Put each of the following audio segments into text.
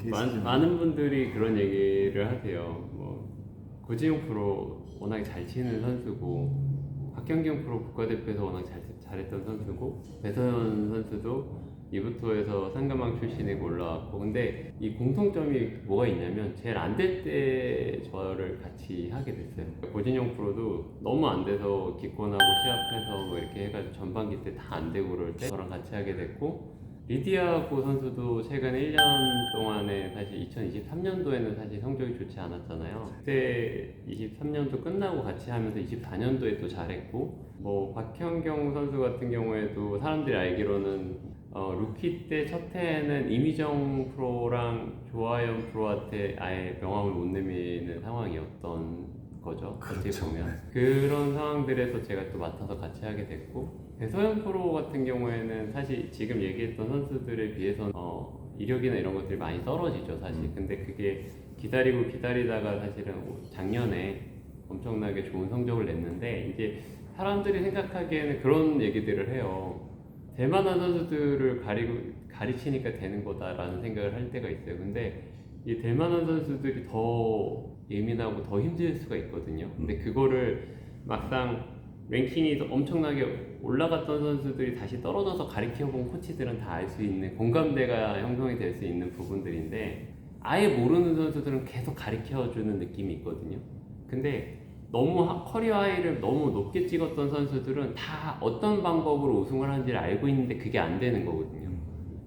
케이스. 많, 은 분들이 그런 얘기를 하세요. 뭐 고지용 프로 워낙에 잘 치는 선수고 박현경 프로 국가대표에서 워낙 잘, 잘했던 선수고 배서현 선수도 이부토에서 상가망 출신이고 올라왔고 근데 이 공통점이 뭐가 있냐면 제일 안 될 때 저를 같이 하게 됐어요 고진영 프로도 너무 안 돼서 기권하고 시합해서 뭐 이렇게 해가지고 전반기 때 다 안 되고 그럴 때 저랑 같이 하게 됐고 리디아고 선수도 최근 1년 동안에 사실 2023년도에는 사실 성적이 좋지 않았잖아요. 그때 23년도 끝나고 같이 하면서 24년도에 또 잘했고 뭐 박현경 선수 같은 경우에도 사람들이 알기로는 어, 루키 때 첫 해에는 이미정 프로랑 조하연 프로한테 아예 명함을 못 내미는 상황이었던 거죠. 그렇죠. 보면 그런 상황들에서 제가 또 맡아서 같이 하게 됐고 배소연 프로 같은 경우에는 사실 지금 얘기했던 선수들에 비해서는 어, 이력이나 이런 것들이 많이 떨어지죠 사실. 음. 근데 그게 기다리고 기다리다가 사실은 작년에 엄청나게 좋은 성적을 냈는데 이제 사람들이 생각하기에는 그런 얘기들을 해요. 대만한 선수들을 가리고 가르치니까 되는 거다라는 생각을 할 때가 있어요. 근데 이 대만한 선수들이 더 예민하고 더 힘들 수가 있거든요. 근데 그거를 막상 랭킹이 더 엄청나게 올라갔던 선수들이 다시 떨어져서 가르쳐본 코치들은 다 알 수 있는 공감대가 형성이 될 수 있는 부분들인데 아예 모르는 선수들은 계속 가르쳐주는 느낌이 있거든요. 근데 너무 하- 커리어 하이를 너무 높게 찍었던 선수들은 다 어떤 방법으로 우승을 하는지를 알고 있는데 그게 안 되는 거거든요.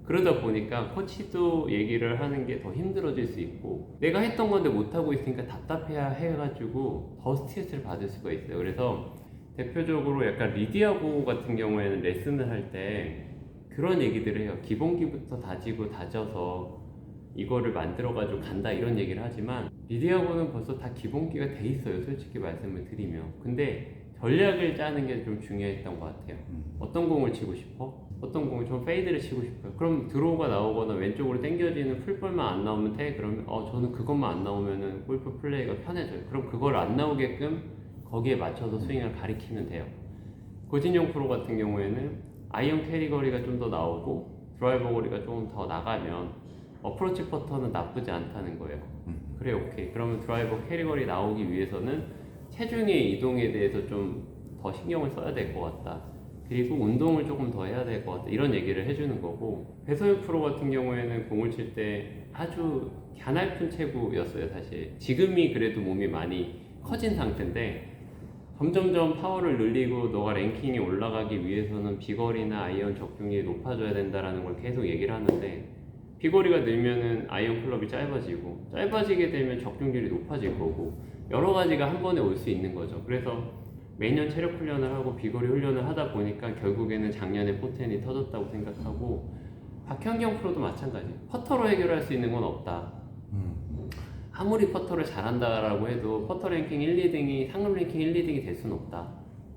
그러다 보니까 코치도 얘기를 하는 게 더 힘들어질 수 있고 내가 했던 건데 못하고 있으니까 답답해야 해가지고 더 스트레스를 받을 수가 있어요. 그래서 대표적으로 약간 리디아고 같은 경우에는 레슨을 할 때 그런 얘기들을 해요. 기본기부터 다지고 다져서 이거를 만들어가지고 간다 이런 얘기를 하지만 리디아고는 벌써 다 기본기가 돼 있어요. 솔직히 말씀을 드리면. 근데 전략을 짜는 게 좀 중요했던 것 같아요. 음. 어떤 공을 치고 싶어? 어떤 공을 좀 페이드를 치고 싶어요. 그럼 드로우가 나오거나 왼쪽으로 당겨지는 풀볼만 안 나오면 돼? 그러면 어 저는 그것만 안 나오면은 골프 플레이가 편해져요. 그럼 그걸 안 나오게끔 거기에 맞춰서 스윙을 가리키면 돼요. 고진영 프로 같은 경우에는 아이언 캐리 거리가 좀 더 나오고 드라이버 거리가 좀더 나가면 어프로치 퍼터는 나쁘지 않다는 거예요. 음. 그래 오케이. 그러면 드라이버 캐리 거리 나오기 위해서는 체중의 이동에 대해서 좀 더 신경을 써야 될 것 같다. 그리고 운동을 조금 더 해야 될 것 같다. 이런 얘기를 해주는 거고 배소연 프로 같은 경우에는 공을 칠 때 아주 갸날픈 체구였어요 사실. 지금이 그래도 몸이 많이 커진 상태인데 점점점 파워를 늘리고 너가 랭킹이 올라가기 위해서는 비거리나 아이언 적중률이 높아져야 된다라는 걸 계속 얘기를 하는데 비거리가 늘면은 아이언 클럽이 짧아지고 짧아지게 되면 적중률이 높아질 거고 여러 가지가 한 번에 올 수 있는 거죠. 그래서 매년 체력 훈련을 하고 비거리 훈련을 하다 보니까 결국에는 작년에 포텐이 터졌다고 생각하고 박현경 프로도 마찬가지. 퍼터로 해결할 수 있는 건 없다. 음. 아무리 퍼터를 잘한다라고 해도 퍼터 랭킹 1, 2등이 상금 랭킹 1, 2등이 될 수는 없다.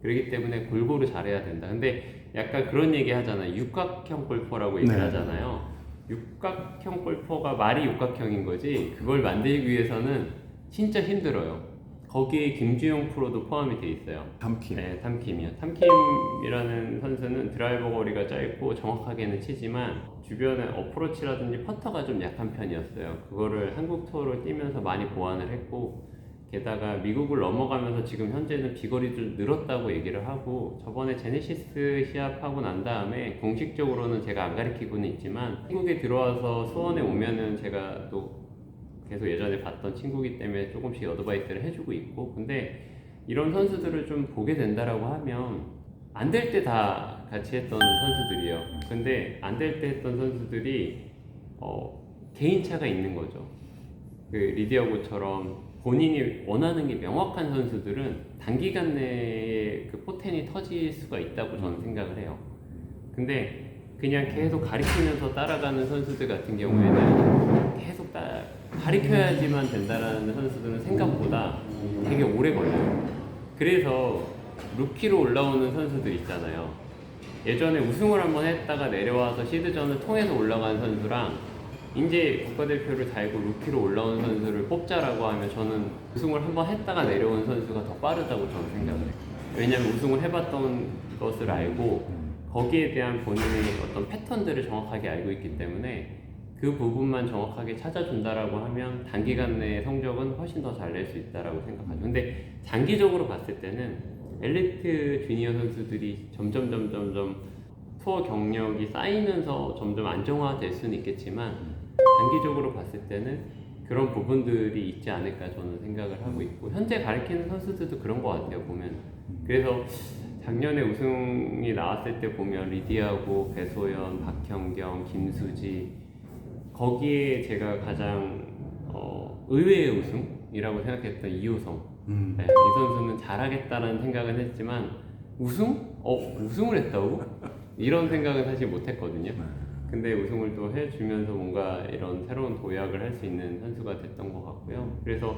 그렇기 때문에 골고루 잘해야 된다. 근데 약간 그런 얘기 하잖아요. 육각형 골퍼라고 얘기를 네. 하잖아요. 육각형 골퍼가 말이 육각형인 거지 그걸 만들기 위해서는 진짜 힘들어요. 거기에 김주영 프로도 포함이 돼 있어요. 탐킴. 네, 탐킴이요. 탐킴이라는 선수는 드라이버 거리가 짧고 정확하게는 치지만 주변에 어프로치라든지 퍼터가 좀 약한 편이었어요. 그거를 한국 투어를 뛰면서 많이 보완을 했고 게다가 미국을 넘어가면서 지금 현재는 비거리도 늘었다고 얘기를 하고 저번에 제네시스 시합하고 난 다음에 공식적으로는 제가 안 가르치고는 있지만 한국에 들어와서 수원에 오면은 제가 또 계속 예전에 봤던 친구기 때문에 조금씩 어드바이스를 해주고 있고 근데 이런 선수들을 좀 보게 된다라고 하면 안 될 때 다 같이 했던 선수들이에요. 근데 안 될 때 했던 선수들이 어, 개인차가 있는 거죠. 그 리디아고처럼 본인이 원하는 게 명확한 선수들은 단기간 내에 그 포텐이 터질 수가 있다고 저는 생각을 해요. 근데 그냥 계속 가리키면서 따라가는 선수들 같은 경우에는 계속 따 가리켜야지만 된다라는 선수들은 생각보다 되게 오래 걸려요. 그래서 루키로 올라오는 선수들 있잖아요. 예전에 우승을 한번 했다가 내려와서 시드전을 통해서 올라간 선수랑 이제 국가대표를 달고 루키로 올라온 선수를 뽑자라고 하면 저는 우승을 한번 했다가 내려온 선수가 더 빠르다고 저는 생각을 해요. 왜냐면 우승을 해봤던 것을 알고 거기에 대한 본인의 어떤 패턴들을 정확하게 알고 있기 때문에 그 부분만 정확하게 찾아준다라고 하면 단기간 내에 성적은 훨씬 더 잘 낼 수 있다라고 생각하죠. 근데 장기적으로 봤을 때는 엘리트 주니어 선수들이 점점 점점 점 투어 경력이 쌓이면서 점점 안정화될 수는 있겠지만 단기적으로 봤을 때는 그런 부분들이 있지 않을까 저는 생각을 하고 있고 현재 가르치는 선수들도 그런 것 같아요 보면 그래서 작년에 우승이 나왔을 때 보면 리디아고 배소연, 박형경, 김수지 거기에 제가 가장 어, 의외의 우승이라고 생각했던 이호성 음. 네, 이 선수는 잘하겠다는 생각은 했지만 우승? 어 우승을 했다고? 이런 생각은 사실 못했거든요. 네. 근데 우승을 또 해주면서 뭔가 이런 새로운 도약을 할 수 있는 선수가 됐던 것 같고요. 그래서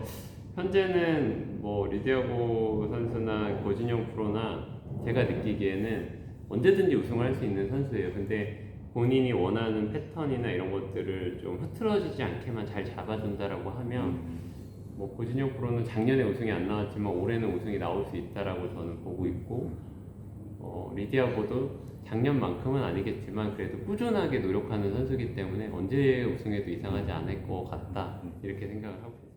현재는 뭐 리디아고 선수나 고진영 프로나 제가 느끼기에는 언제든지 우승을 할 수 있는 선수예요. 근데 본인이 원하는 패턴이나 이런 것들을 좀 흐트러지지 않게만 잘 잡아준다라고 하면 뭐 고진영 프로는 작년에 우승이 안 나왔지만 올해는 우승이 나올 수 있다라고 저는 보고 있고 어, 리디아고도 작년만큼은 아니겠지만 그래도 꾸준하게 노력하는 선수이기 때문에 언제 우승해도 이상하지 않을 것 같다 이렇게 생각을 하고.